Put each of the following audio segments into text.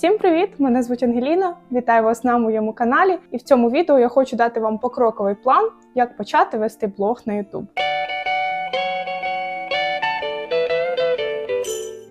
Всім привіт! Мене звуть Ангеліна. Вітаю вас на моєму каналі. І в цьому відео я хочу дати вам покроковий план, як почати вести блог на YouTube.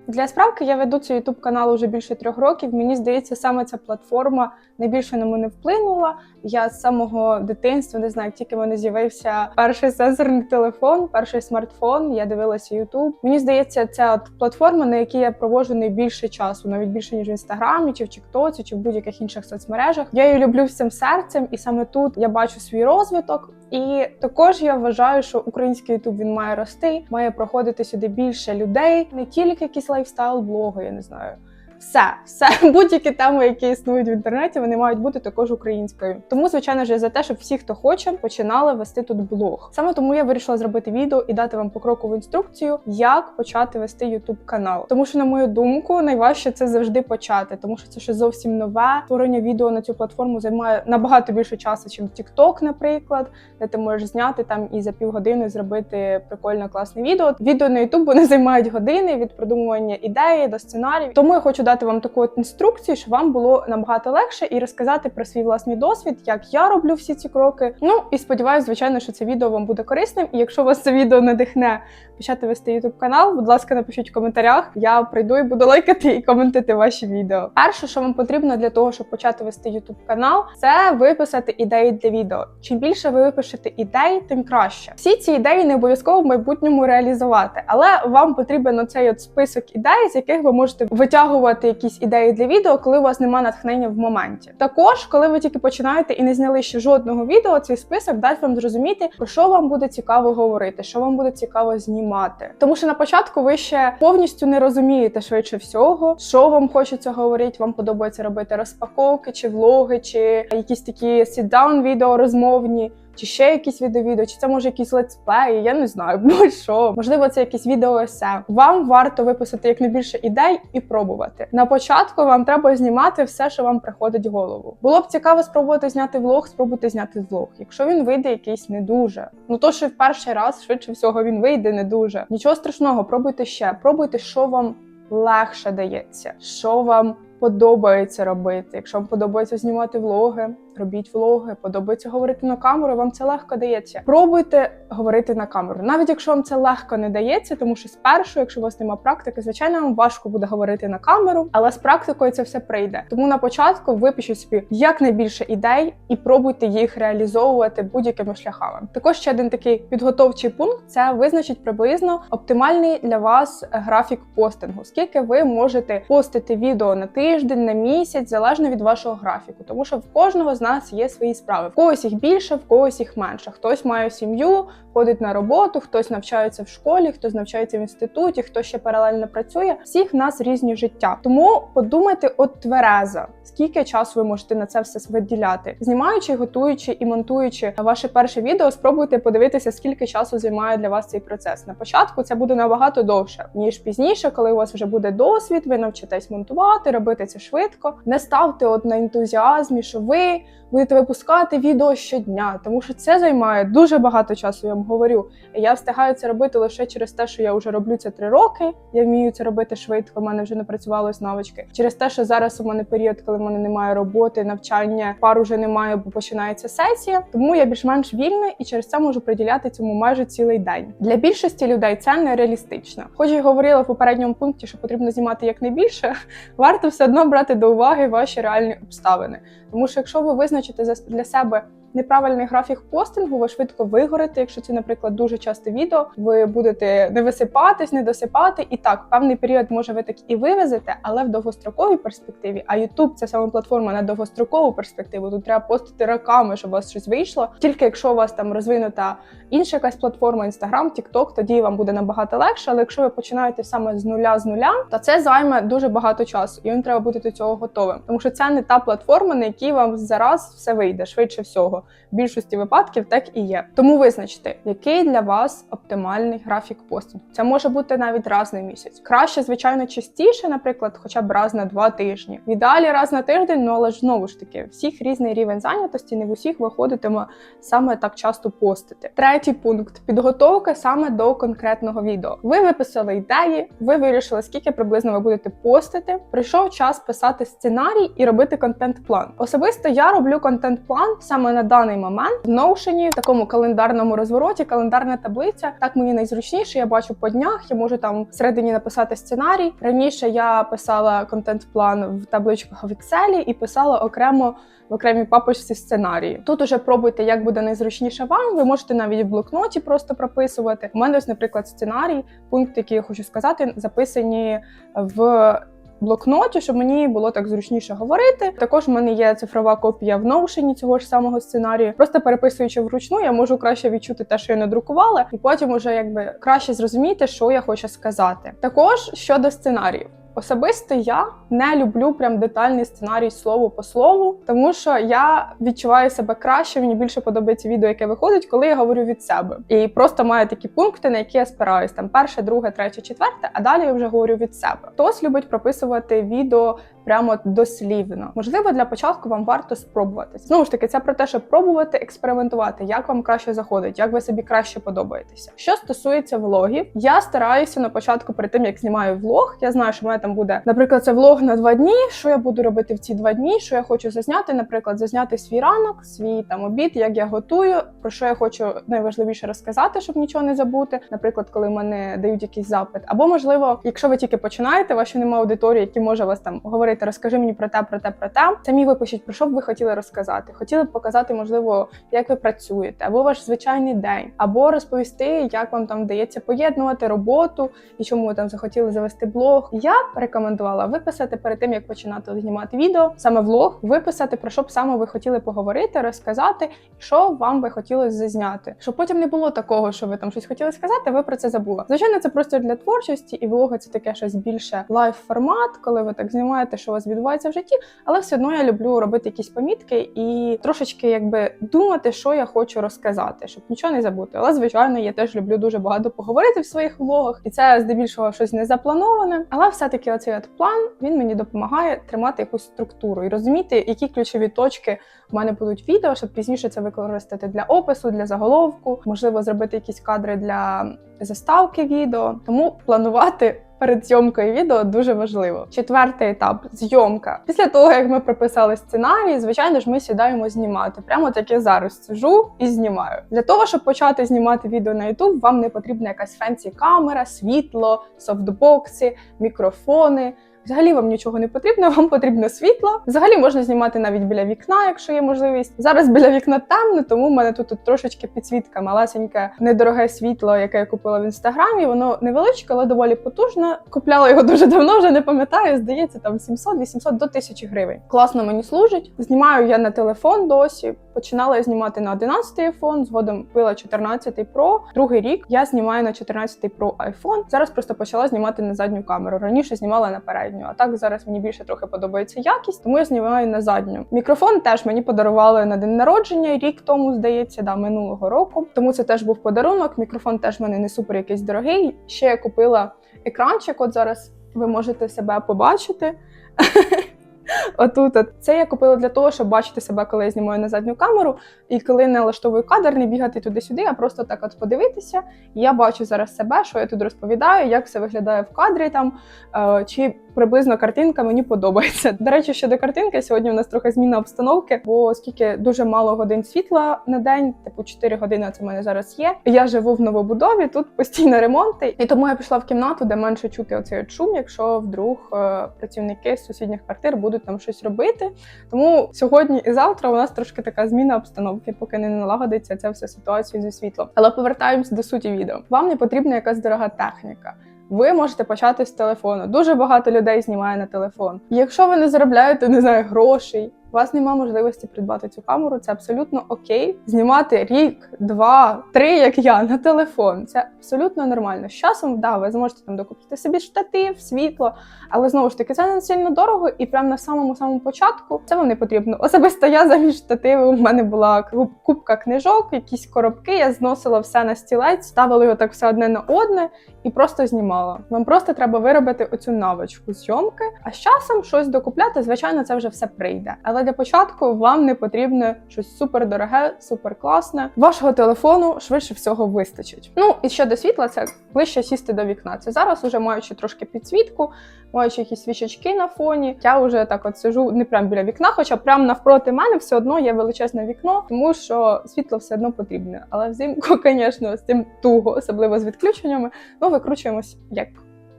Для справки я веду цей YouTube канал уже більше трьох років. Мені здається, саме ця платформа найбільше на мене вплинула. Я з самого дитинства не знаю, тільки мене з'явився перший сенсорний телефон, перший смартфон. Я дивилася YouTube. Мені здається, це от платформа, на якій я проводжу найбільше часу, навіть більше ніж в інстаграмі, чи в Тіктоці, чи в будь-яких інших соцмережах. Я її люблю всім серцем, і саме тут я бачу свій розвиток. І також я вважаю, що український Ютуб він має рости, має проходити сюди більше людей, не тільки якісь лайфстайл-блоги, я не знаю. Все, все, будь-які теми, які існують в інтернеті, вони мають бути також українською. Тому, звичайно ж, я за те, щоб всі, хто хоче, починали вести тут блог. Саме тому я вирішила зробити відео і дати вам покрокову інструкцію, як почати вести YouTube канал. Тому що, на мою думку, найважче це завжди почати, тому що це ще зовсім нове. Створення відео на цю платформу займає набагато більше часу, ніж TikTok, наприклад, де ти можеш зняти там і за півгодини зробити прикольне класне відео. Відео на YouTube вони займають години від продумування ідеї до сценарію. Тому я хочу дати вам таку от інструкцію, щоб вам було набагато легше і розказати про свій власний досвід, як я роблю всі ці кроки. Ну і сподіваюся, звичайно, що це відео вам буде корисним. І якщо вас це відео надихне почати вести YouTube канал, будь ласка, напишіть в коментарях. Я прийду і буду лайкати і коментувати ваші відео. Перше, що вам потрібно для того, щоб почати вести YouTube канал, це виписати ідеї для відео. Чим більше ви випишете ідей, тим краще. Всі ці ідеї не обов'язково в майбутньому реалізувати, але вам потрібен оцей от список ідей, з яких ви можете витягувати якісь ідеї для відео, коли у вас немає натхнення в моменті. Також, коли ви тільки починаєте і не зняли ще жодного відео, цей список дасть вам зрозуміти, про що вам буде цікаво говорити, що вам буде цікаво знімати. Тому що на початку ви ще повністю не розумієте швидше всього, що вам хочеться говорити. Вам подобається робити розпаковки, чи влоги, чи якісь такі sit-down відео розмовні. Чи ще якісь відеовідео, чи це може якісь летсплеї, я не знаю, будь-що. Можливо, це якісь відео есе. Вам варто виписати якнайбільше ідей і пробувати. На початку вам треба знімати все, що вам приходить в голову. Було б цікаво спробувати зняти влог, спробуйте зняти влог. Якщо він вийде якийсь не дуже. Ну то що в перший раз, швидше всього, він вийде не дуже. Нічого страшного, пробуйте ще. Пробуйте, що вам легше дається, що вам подобається робити. Якщо вам подобається знімати влоги, робіть влоги, подобається говорити на камеру, вам це легко дається. Пробуйте говорити на камеру, навіть якщо вам це легко не дається, тому що спершу, якщо у вас немає практики, звичайно, вам важко буде говорити на камеру, але з практикою це все прийде. Тому на початку випишіть собі якнайбільше ідей і пробуйте їх реалізовувати будь-якими шляхами. Також ще один такий підготовчий пункт це визначить приблизно оптимальний для вас графік постингу. Скільки ви можете постити відео на тиждень, на місяць, залежно від вашого графіку, тому що в кожного з нас є свої справи. В когось їх більше, в когось їх менше. Хтось має сім'ю, ходить на роботу, хтось навчається в школі, хтось навчається в інституті, хтось ще паралельно працює. Всіх нас різні життя. Тому подумайте от тверезо, скільки часу ви можете на це все виділяти. Знімаючи, готуючи і монтуючи ваше перше відео, спробуйте подивитися, скільки часу займає для вас цей процес. На початку це буде набагато довше, ніж пізніше, коли у вас вже буде досвід, ви навчитесь монтувати, робити це швидко. Не ставте от на ентузіазмі, що ви будете випускати відео щодня, тому що це займає дуже багато часу. Я вам говорю. Я встигаю це робити лише через те, що я вже роблю це три роки. Я вмію це робити швидко. У мене вже не працювалось навички. Через те, що зараз у мене період, коли в мене немає роботи, навчання, пар уже немає, бо починається сесія. Тому я більш-менш вільна і через це можу приділяти цьому майже цілий день. Для більшості людей це нереалістично. Хоч я говорила в попередньому пункті, що потрібно знімати якнайбільше, варто все одно брати до уваги ваші реальні обставини. Тому що якщо ви визначите для себе неправильний графік постингу, ви швидко вигорите. Якщо це, наприклад, дуже часто відео, ви будете не висипатись, не досипати. І так, певний період може ви так і вивезете, але в довгостроковій перспективі. А YouTube – це саме платформа на довгострокову перспективу. Тут треба постити роками, щоб у вас щось вийшло. Тільки якщо у вас там розвинута інша якась платформа, Instagram, TikTok, тоді вам буде набагато легше. Але якщо ви починаєте саме з нуля з нуля, то це займе дуже багато часу, і вам треба бути до цього готовим. Тому що це не та платформа, на якій вам зараз все вийде швидше всього. В більшості випадків так і є. Тому визначте, який для вас оптимальний графік постінгу. Це може бути навіть раз на місяць. Краще, звичайно, частіше, наприклад, хоча б раз на два тижні. В ідеалі раз на тиждень, ну але ж знову ж таки, всіх різний рівень зайнятості, не в усіх виходитиме саме так часто постити. Третій пункт підготовка саме до конкретного відео. Ви виписали ідеї, ви вирішили, скільки приблизно ви будете постити. Прийшов час писати сценарій і робити контент-план. Особисто я роблю контент-план саме на даний момент в Notion, в такому календарному розвороті, календарна таблиця. Так мені найзручніше. Я бачу по днях, я можу там всередині написати сценарій. Раніше я писала контент-план в табличках в Excel і писала окремо в окремій папочці сценарії. Тут уже пробуйте, як буде найзручніше вам. Ви можете навіть в блокноті просто прописувати. У мене ось, наприклад, сценарій, пункти, які я хочу сказати, записані в. Блокноті, щоб мені було так зручніше говорити. Також в мене є цифрова копія в Notion цього ж самого сценарію. Просто переписуючи вручну, я можу краще відчути те, що я надрукувала, і потім уже якби краще зрозуміти, що я хочу сказати. Також щодо сценаріїв. Особисто я не люблю прям детальний сценарій слово по слову, тому що я відчуваю себе краще. Мені більше подобається відео, яке виходить, коли я говорю від себе. І просто маю такі пункти, на які я спираюсь: там перше, друге, третє, четверте, а далі я вже говорю від себе. Хтось любить прописувати відео прямо дослівно. Можливо, для початку вам варто спробувати. Знову ж таки, це про те, щоб пробувати експериментувати, як вам краще заходить, як ви собі краще подобаєтеся. Що стосується влогів, я стараюся на початку, перед тим як знімаю влог, я знаю, що в мене там буде, наприклад, це влог на два дні. Що я буду робити в ці два дні? Що я хочу зазняти? Наприклад, зазняти свій ранок, свій там обід, як я готую, про що я хочу найважливіше розказати, щоб нічого не забути. Наприклад, коли мене дають якийсь запит, або можливо, якщо ви тільки починаєте, ваші немає аудиторії, які може вас там говорити, розкажи мені про те, про те, про те. Самі випишіть, про що б ви хотіли розказати. Хотіли б показати, можливо, як ви працюєте, або ваш звичайний день, або розповісти, як вам там вдається поєднувати роботу і чому ви там захотіли завести блог. Я б рекомендувала виписати перед тим, як починати знімати відео, саме влог, виписати про що б саме ви хотіли поговорити, розказати, що вам би хотілося зазняти. Щоб потім не було такого, що ви там щось хотіли сказати, ви про це забули. Звичайно, це просто для творчості, і влоги це таке щось більше лайв формат, коли ви так знімаєте, що у вас відбувається в житті. Але все одно я люблю робити якісь помітки і трошечки якби думати, що я хочу розказати, щоб нічого не забути. Але звичайно, я теж люблю дуже багато поговорити в своїх влогах, і це здебільшого щось не заплановане. Але все-таки оцей от план він мені допомагає тримати якусь структуру і розуміти, які ключові точки в мене будуть відео, щоб пізніше це використати для опису, для заголовку, можливо, зробити якісь кадри для заставки відео. Тому планувати. Перед зйомкою відео дуже важливо. Четвертий етап зйомка. Після того, як ми прописали сценарій, звичайно ж, ми сідаємо знімати. Прямо так я зараз сижу і знімаю. Для того, щоб почати знімати відео на YouTube, вам не потрібна якась фенсі камера, світло, софтбокси, мікрофони. Взагалі вам нічого не потрібно, вам потрібно світло. Взагалі можна знімати навіть біля вікна, якщо є можливість. Зараз біля вікна темно, тому в мене тут, тут трошечки підсвітка, малесеньке, недороге світло, яке я купила в інстаграмі. Воно невеличке, але доволі потужне. Купляла його дуже давно, вже не пам'ятаю. Здається, там 700-800 до 1000 гривень. Класно мені служить. Знімаю я на телефон досі. Починала я знімати на 11 iPhone, згодом купила 14 Pro. Другий рік я знімаю на 14 Pro iPhone. Зараз просто почала знімати на задню камеру. Раніше знімала на передню, а так зараз мені більше трохи подобається якість, тому я знімаю на задню. Мікрофон теж мені подарували на день народження рік тому, здається, да, минулого року. Тому це теж був подарунок. Мікрофон теж в мене не супер якийсь дорогий. Ще я купила екранчик. От зараз ви можете себе побачити. Отут от. це я купила для того, щоб бачити себе, коли я знімаю на задню камеру, і коли не налаштовую кадр, не бігати туди-сюди, а просто так от подивитися. Я бачу зараз себе, що я тут розповідаю, як все виглядає в кадрі там, е, чи приблизно картинка мені подобається. До речі, щодо картинки, сьогодні у нас трохи зміна обстановки, бо оскільки дуже мало годин світла на день, типу 4 години це в мене зараз є. Я живу в новобудові, тут постійно ремонти, і тому я пішла в кімнату, де менше чути оцей шум, якщо вдруг е, працівники з сусідніх квартир будуть там щось робити. Тому сьогодні і завтра у нас трошки така зміна обстановки, поки не налагодиться ця вся ситуація зі світлом. Але повертаємось до суті відео. Вам не потрібна якась дорога техніка. Ви можете почати з телефону. Дуже багато людей знімає на телефон. Якщо ви не заробляєте, не знаю, грошей, у вас немає можливості придбати цю камеру, це абсолютно окей. Знімати рік, два, три, як я, на телефон. Це абсолютно нормально. З часом, да, ви зможете там докупити собі штатив, світло, але знову ж таки, це не сильно дорого, і прямо на самому самому початку це вам не потрібно. Особисто я замість штативу. У мене була кубка книжок, якісь коробки. Я зносила все на стілець, ставила його так все одне на одне і просто знімала. Вам просто треба виробити оцю навичку зйомки. А з часом щось докупляти, звичайно, це вже все прийде. Але для початку вам не потрібно щось супер дороге, супер класне. Вашого телефону швидше всього вистачить. Ну і щодо світла, це ближче сісти до вікна. Це зараз, уже маючи трошки підсвітку, маючи якісь свічечки на фоні. Я вже так от сижу не прямо біля вікна, хоча прямо навпроти мене все одно є величезне вікно, тому що світло все одно потрібне. Але взимку, звісно, з цим туго, особливо з відключеннями. Ну, викручуємось як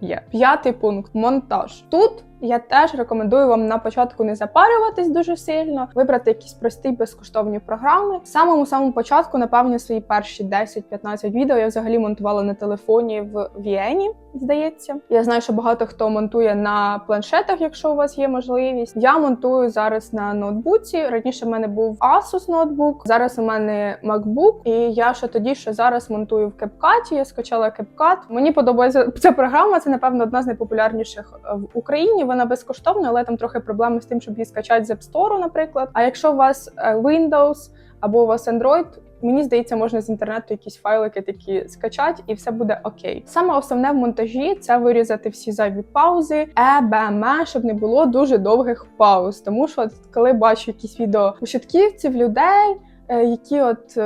є. П'ятий пункт монтаж. Тут я теж рекомендую вам на початку не запарюватись дуже сильно, вибрати якісь прості безкоштовні програми. Самому самому початку, напевно, свої перші 10-15 відео я взагалі монтувала на телефоні в Віені, здається. Я знаю, що багато хто монтує на планшетах, якщо у вас є можливість. Я монтую зараз на ноутбуці. Раніше в мене був Asus ноутбук, зараз у мене MacBook, і я ще тоді, що зараз монтую в CapCut. Я скачала CapCut. Мені подобається ця програма. Це напевно одна з найпопулярніших в Україні. Вона безкоштовна, але там трохи проблеми з тим, щоб її скачати з App Store, наприклад. А якщо у вас е, Windows або у вас Android, Мені здається, можна з інтернету якісь файлики такі скачати, і все буде окей. Саме основне в монтажі це вирізати всі зайві паузи, е, б, м, щоб не було дуже довгих пауз. Тому що от коли бачу якісь відео початківців, людей, е, які от.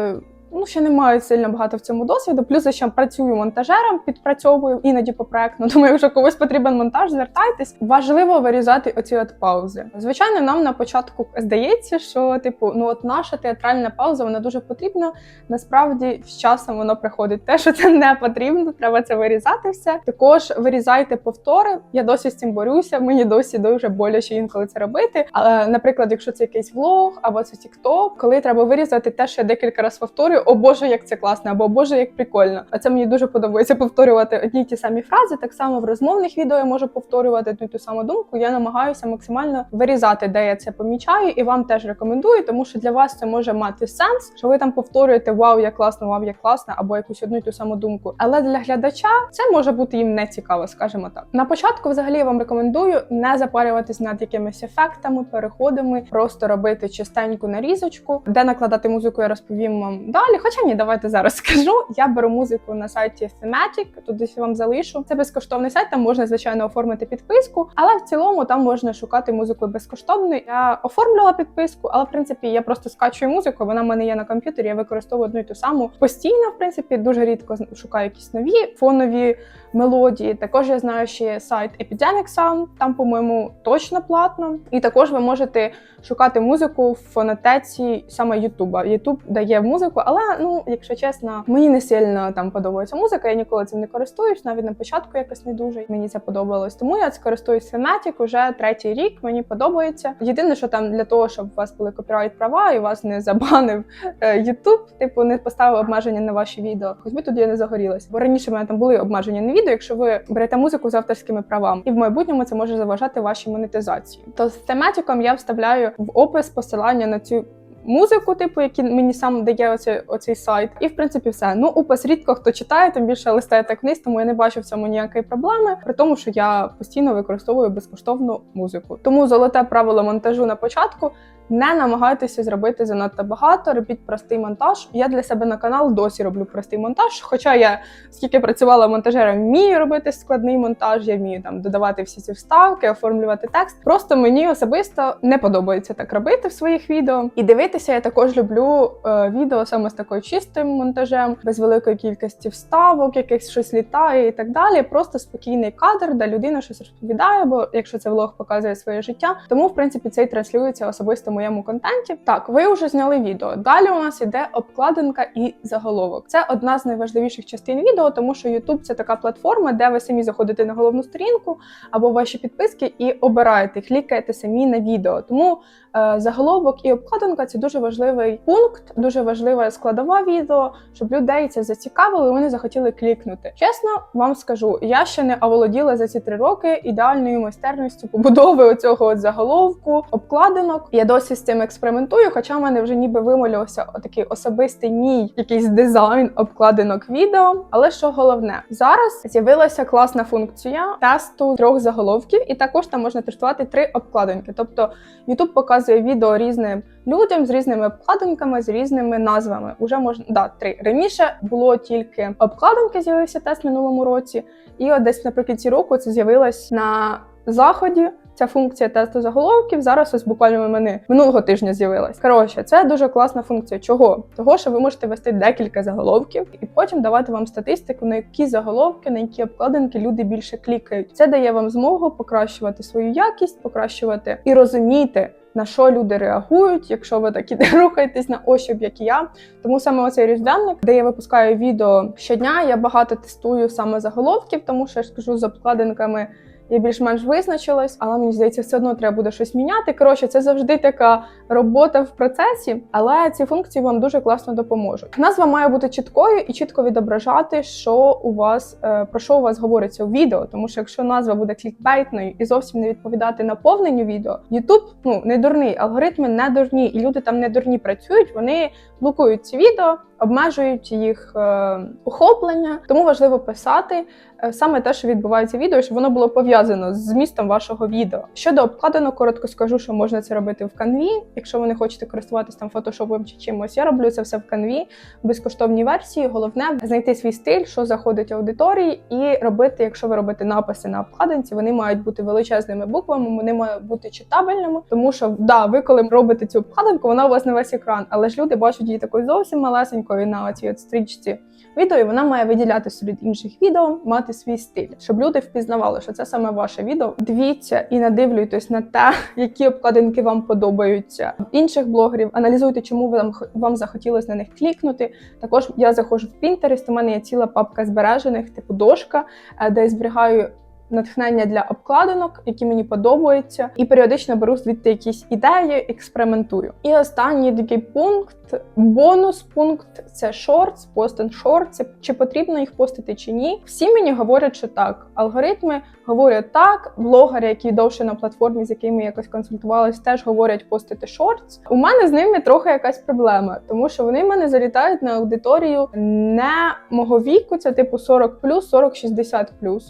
Ну, ще не маю сильно багато в цьому досвіду. Плюс я ще працюю монтажером, підпрацьовую іноді по проекту. Тому, якщо комусь потрібен монтаж, звертайтесь. Важливо вирізати оці от паузи. Звичайно, нам на початку здається, що типу, ну от наша театральна пауза вона дуже потрібна. Насправді з часом воно приходить. Те, що це не потрібно, треба це вирізати все. Також вирізайте повтори. Я досі з цим борюся. Мені досі дуже боляче інколи це робити. Але, наприклад, якщо це якийсь влог або це TikTok, коли треба вирізати те, що я декілька разів повторюю, о Боже, як це класно, або «О Боже, як прикольно. А це мені дуже подобається повторювати одні й ті самі фрази. Так само в розмовних відео я можу повторювати одну ту саму думку. Я намагаюся максимально вирізати, де я це помічаю, і вам теж рекомендую, тому що для вас це може мати сенс, що ви там повторюєте Вау, як класно, вау, як класно, або якусь одну й ту саму думку. Але для глядача це може бути їм не цікаво, скажімо так. На початку, взагалі, я вам рекомендую не запарюватись над якимись ефектами, переходами, просто робити чистеньку нарізочку, де накладати музику, я розповім вам далі. Хоча ні, давайте зараз скажу. Я беру музику на сайті Thematic, тут десь вам залишу. Це безкоштовний сайт, там можна звичайно оформити підписку, але в цілому там можна шукати музику безкоштовно. Я оформлювала підписку, але в принципі я просто скачую музику. Вона в мене є на комп'ютері. Я використовую одну і ту саму постійно. В принципі, дуже рідко шукаю якісь нові фонові мелодії. Також я знаю ще сайт Epidemic Sound, там, по-моєму, точно платно. І також ви можете шукати музику в фонотеці саме Ютуба. Ютуб дає музику, але ну, якщо чесно, мені не сильно там подобається музика. Я ніколи цим не користуюсь. Навіть на початку якось не дуже мені це подобалось. Тому я користуюсь Cinematic уже третій рік. Мені подобається. Єдине, що там для того, щоб у вас були копірайт права і вас не забанив е, Ютуб, типу не поставив обмеження на ваші відео. Хоч би тут я не загорілась. Бо раніше в мене там були обмеження на відео, якщо ви берете музику з авторськими правами, і в майбутньому це може заважати вашій монетизації. То з тематиком я вставляю в опис посилання на цю. Музику, типу, які мені сам дає оцей, оцей сайт, і в принципі все. Ну, упас рідко хто читає, тим більше листає так вниз, тому я не бачу в цьому ніякої проблеми, при тому, що я постійно використовую безкоштовну музику. Тому золоте правило монтажу на початку. Не намагайтеся зробити занадто багато, робіть простий монтаж. Я для себе на канал досі роблю простий монтаж. Хоча я скільки працювала монтажером, вмію робити складний монтаж, я вмію там додавати всі ці вставки, оформлювати текст. Просто мені особисто не подобається так робити в своїх відео. І дивитися я також люблю е, відео саме з такою чистим монтажем, без великої кількості вставок, якихось щось літає і так далі. Просто спокійний кадр, де людина щось розповідає, бо якщо це влог показує своє життя. Тому, в принципі, це і транслюється особисто моєму контенті. Так, ви вже зняли відео. Далі у нас іде обкладинка і заголовок. Це одна з найважливіших частин відео, тому що YouTube – це така платформа, де ви самі заходите на головну сторінку або ваші підписки і обираєте, клікаєте самі на відео. Тому е, заголовок і обкладинка це дуже важливий пункт, дуже важлива складова відео, щоб людей це зацікавило, і вони захотіли клікнути. Чесно вам скажу, я ще не оволоділа за ці три роки ідеальною майстерністю побудови оцього заголовку, обкладинок. Я досі досі з цим експериментую, хоча в мене вже ніби вимолювався такий особистий мій якийсь дизайн обкладинок відео. Але що головне, зараз з'явилася класна функція тесту трьох заголовків, і також там можна тестувати три обкладинки. Тобто YouTube показує відео різним людям з різними обкладинками, з різними назвами. Уже можна да, три. Раніше було тільки обкладинки, з'явився тест минулому році, і от десь наприкінці року це з'явилось на заході. Ця функція тесту заголовків зараз ось буквально в мене минулого тижня з'явилась. Коротше, це дуже класна функція. Чого? Того, що ви можете вести декілька заголовків і потім давати вам статистику, на які заголовки, на які обкладинки люди більше клікають. Це дає вам змогу покращувати свою якість, покращувати і розуміти. На що люди реагують, якщо ви такі рухаєтесь на ощуп, як і я. Тому саме оцей різдвяник, де я випускаю відео щодня, я багато тестую саме заголовків, тому що я ж кажу, з обкладинками я більш-менш визначилась, але мені здається, все одно треба буде щось міняти. Коротше, це завжди така робота в процесі, але ці функції вам дуже класно допоможуть. Назва має бути чіткою і чітко відображати, що у вас е, про що у вас говориться у відео. Тому що якщо назва буде клікбейтною і зовсім не відповідати наповненню відео, YouTube ну не дурний, алгоритми не дурні, і люди там не дурні працюють. Вони блокують ці відео, обмежують їх е, охоплення. Тому важливо писати е, саме те, що відбувається в відео, щоб воно було пов'язано з змістом вашого відео. Щодо обкладинок, коротко скажу, що можна це робити в канві. Якщо ви не хочете користуватись там фотошопом чи чимось, я роблю це все в канві в безкоштовній версії. Головне знайти свій стиль, що заходить аудиторії, і робити, якщо ви робите написи на обкладинці, вони мають бути величезними буквами, вони мають бути читабельними, тому що да, ви коли робите цю обкладинку, вона у вас на весь екран, але ж люди бачать її такою зовсім малесенькою на цій от стрічці відео, і вона має виділятися від інших відео, мати свій стиль, щоб люди впізнавали, що це саме ваше відео. Дивіться і надивлюйтесь на те, які обкладинки вам подобаються інших блогерів. Аналізуйте, чому вам вам захотілося на них клікнути. Також я заходжу в Pinterest, У мене є ціла папка збережених, типу дошка, е, де я зберігаю. Натхнення для обкладинок, які мені подобаються, і періодично беру звідти якісь ідеї, експериментую. І останній такий пункт бонус пункт це шортс, пост and shorts, Чи потрібно їх постити чи ні? Всі мені говорять, що так. Алгоритми говорять так. Блогери, які довше на платформі, з якими якось консультувалися, теж говорять постити шортс. У мене з ними трохи якась проблема, тому що вони в мене залітають на аудиторію не мого віку, це типу 40 40-60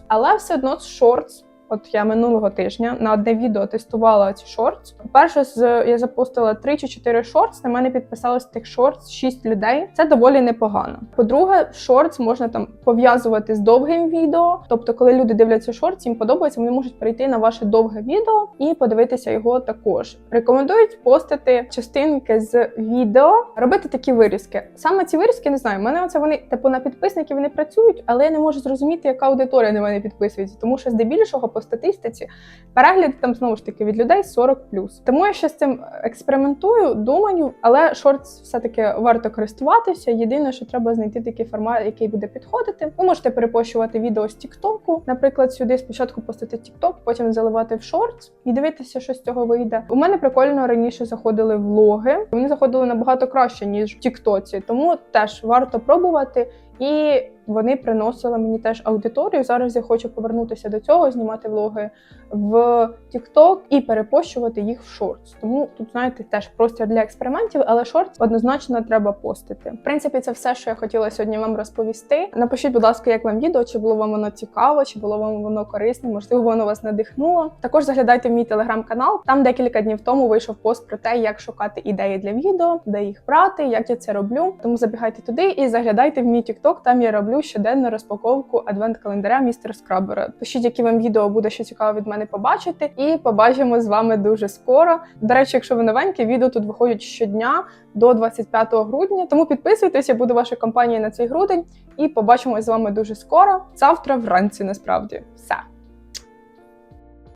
Але все одно шортс От я минулого тижня на одне відео тестувала ці шортс. Перше з я запустила 3 чи 4 шортс. На мене підписалось тих шортс 6 людей. Це доволі непогано. По-друге, шортс можна там пов'язувати з довгим відео. Тобто, коли люди дивляться шортс, їм подобається, вони можуть перейти на ваше довге відео і подивитися його також. Рекомендують постити частинки з відео, робити такі вирізки. Саме ці вирізки не знаю. У мене оце вони типу на підписників вони працюють, але я не можу зрозуміти, яка аудиторія на мене підписується, тому що здебільшого статистиці перегляди там знову ж таки від людей 40+. Тому я ще з цим експериментую, думаю, але шортс все-таки варто користуватися. Єдине, що треба знайти такий формат, який буде підходити. Ви можете перепощувати відео з Тіктоку, наприклад, сюди спочатку постати Тікток, потім заливати в шортс і дивитися, що з цього вийде. У мене прикольно раніше заходили влоги. Вони заходили набагато краще ніж в Тіктоці, тому теж варто пробувати і вони приносили мені теж аудиторію. Зараз я хочу повернутися до цього, знімати влоги в TikTok і перепощувати їх в шортс. Тому тут, знаєте, теж простір для експериментів, але шортс однозначно треба постити. В принципі, це все, що я хотіла сьогодні вам розповісти. Напишіть, будь ласка, як вам відео, чи було вам воно цікаво, чи було вам воно корисне, можливо, воно вас надихнуло. Також заглядайте в мій телеграм-канал. Там декілька днів тому вийшов пост про те, як шукати ідеї для відео, де їх брати, як я це роблю. Тому забігайте туди і заглядайте в мій TikTok, Там я роблю щоденну розпаковку адвент-календаря містер Скрабера. Пишіть, які вам відео буде ще цікаво від мене побачити, і побачимо з вами дуже скоро. До речі, якщо ви новенькі, відео тут виходять щодня до 25 грудня. Тому підписуйтесь, я буду вашою компанією на цей грудень, і побачимось з вами дуже скоро. Завтра вранці, насправді, все.